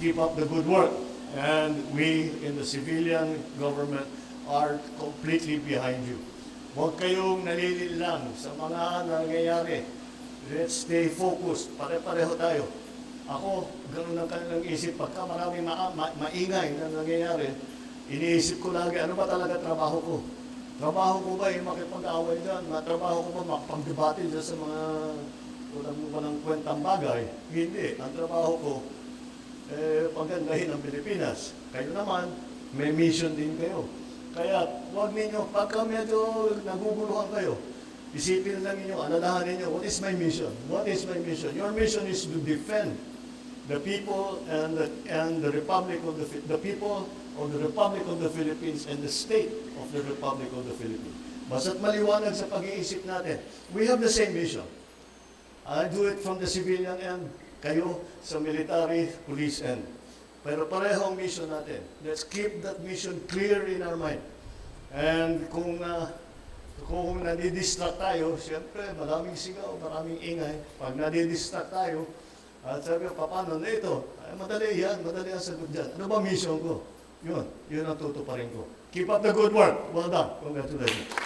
keep up the good work. And we in the civilian government are completely behind you. Huwag kayong nalililang sa mga nangyayari. Let's stay focused. Pare-pareho tayo. Ako, ganun ang kanilang isip. Pagka maraming ma- ma- maingay na nangyayari, iniisip ko lagi, ano ba talaga trabaho ko? Trabaho ko ba yung makipag-away dyan? Trabaho ko ba makapag-debate dyan sa mga walang, walang kwentang bagay? Hindi. Ang trabaho ko, eh, pagandahin ang Pilipinas. Kayo naman, may mission din kayo. Kaya huwag ninyo, pagka medyo naguguluhan kayo, isipin lang ninyo, alalahanin ninyo, what is my mission? What is my mission? Your mission is to defend the people and the, and the Republic of the, the people of the Republic of the Philippines and the state of the Republic of the Philippines. Basta't maliwanag sa pag-iisip natin, we have the same mission. I do it from the civilian end, kayo sa military, police end. Pero pareho ang mission natin. Let's keep that mission clear in our mind. And kung uh, kung nadidistract tayo, siyempre maraming sigaw, maraming ingay. Pag nadidistract tayo, at sabi ko, paano na ito? Ay, madali yan, madali ang sagot dyan. Ano ba mission ko? Yun, yun ang tutuparin ko. Keep up the good work. Well done. Congratulations.